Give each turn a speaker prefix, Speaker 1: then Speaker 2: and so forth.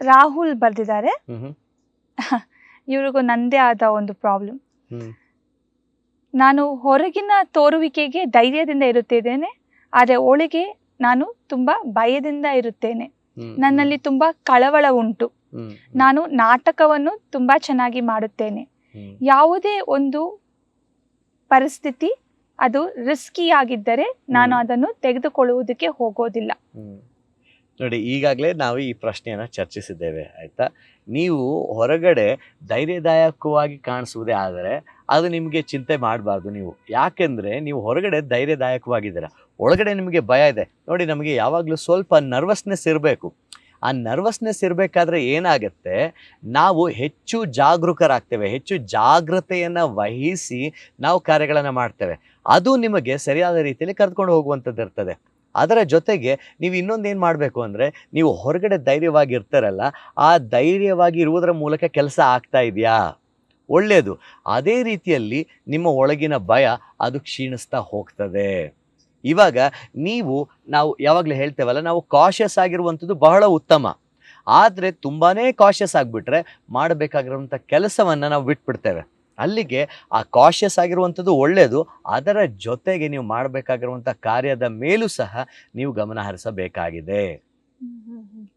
Speaker 1: ರಾಹುಲ್ ಬರ್ದಿದ್ದಾರೆ. ಇವ್ರಿಗೂ ನಂದೇ ಆದ ಒಂದು ಪ್ರಾಬ್ಲಮ್ ನಾನು ಹೊರಗಿನ ತೋರುವಿಕೆಗೆ ಧೈರ್ಯದಿಂದ ಇರುತ್ತಿದ್ದೇನೆ ಆದರೆ ಒಳಗೆ ನಾನು ತುಂಬಾ ಭಯದಿಂದ ಇರುತ್ತೇನೆ. ನನ್ನಲ್ಲಿ ತುಂಬಾ ಕಳವಳ ಉಂಟು. ನಾನು ನಾಟಕವನ್ನು ತುಂಬಾ ಚೆನ್ನಾಗಿ ಮಾಡುತ್ತೇನೆ. ಯಾವುದೇ ಒಂದು ಪರಿಸ್ಥಿತಿ ಅದು ರಿಸ್ಕಿ ಆಗಿದ್ದರೆ ನಾನು ಅದನ್ನು ತೆಗೆದುಕೊಳ್ಳುವುದಕ್ಕೆ ಹೋಗೋದಿಲ್ಲ.
Speaker 2: ನೋಡಿ, ಈಗಾಗಲೇ ನಾವು ಈ ಪ್ರಶ್ನೆಯನ್ನು ಚರ್ಚಿಸಿದ್ದೇವೆ, ಆಯಿತಾ? ನೀವು ಹೊರಗಡೆ ಧೈರ್ಯದಾಯಕವಾಗಿ ಕಾಣಿಸುವುದೇ ಆದರೆ ಅದು ನಿಮಗೆ ಚಿಂತೆ ಮಾಡಬಾರ್ದು ನೀವು. ಯಾಕೆಂದರೆ ನೀವು ಹೊರಗಡೆ ಧೈರ್ಯದಾಯಕವಾಗಿದ್ದೀರ. ಒಳಗಡೆ ನಿಮಗೆ ಭಯ ಇದೆ. ನೋಡಿ, ನಮಗೆ ಯಾವಾಗಲೂ ಸ್ವಲ್ಪ ನರ್ವಸ್ನೆಸ್ ಇರಬೇಕು. ಆ ನರ್ವಸ್ನೆಸ್ ಇರಬೇಕಾದ್ರೆ ಏನಾಗುತ್ತೆ? ನಾವು ಹೆಚ್ಚು ಜಾಗರೂಕರಾಗ್ತೇವೆ, ಹೆಚ್ಚು ಜಾಗ್ರತೆಯನ್ನು ವಹಿಸಿ ನಾವು ಕಾರ್ಯಗಳನ್ನು ಮಾಡ್ತೇವೆ. ಅದು ನಿಮಗೆ ಸರಿಯಾದ ರೀತಿಯಲ್ಲಿ ಕರೆದುಕೊಂಡು ಹೋಗುವಂಥದ್ದು ಇರ್ತದೆ ಅದರ ಜೊತೆಗೆ ನೀವು ಇನ್ನೊಂದು ಏನು ಮಾಡಬೇಕು ಅಂದರೆ, ನೀವು ಹೊರಗಡೆ ಧೈರ್ಯವಾಗಿ ಇರ್ತಾರಲ್ಲ ಆ ಧೈರ್ಯವಾಗಿ ಇರುವುದರ ಮೂಲಕ ಕೆಲಸ ಆಗ್ತಾ ಇದೆಯಾ? ಒಳ್ಳೆಯದು ಅದೇ ರೀತಿಯಲ್ಲಿ ನಿಮ್ಮ ಒಳಗಿನ ಭಯ ಅದು ಕ್ಷೀಣಿಸ್ತಾ ಹೋಗ್ತದೆ. ಇವಾಗ ನೀವು, ನಾವು ಯಾವಾಗಲೂ ಹೇಳ್ತೇವಲ್ಲ, ನಾವು ಕಾಶಿಯಸ್ ಆಗಿರುವಂಥದ್ದು ಬಹಳ ಉತ್ತಮ. ಆದರೆ ತುಂಬಾ ಕಾಶಿಯಸ್ ಆಗಿಬಿಟ್ರೆ ಮಾಡಬೇಕಾಗಿರುವಂಥ ಕೆಲಸವನ್ನು ನಾವು ಬಿಟ್ಬಿಡ್ತೇವೆ. ಅಲ್ಲಿಗೆ ಆ ಕಾಶಿಯಸ್ ಆಗಿರುವಂಥದ್ದು ಒಳ್ಳೆಯದು ಅದರ ಜೊತೆಗೆ ನೀವು ಮಾಡಬೇಕಾಗಿರುವಂಥ ಕಾರ್ಯದ ಮೇಲೂ ಸಹ ನೀವು ಗಮನ ಹರಿಸಬೇಕಾಗಿದೆ.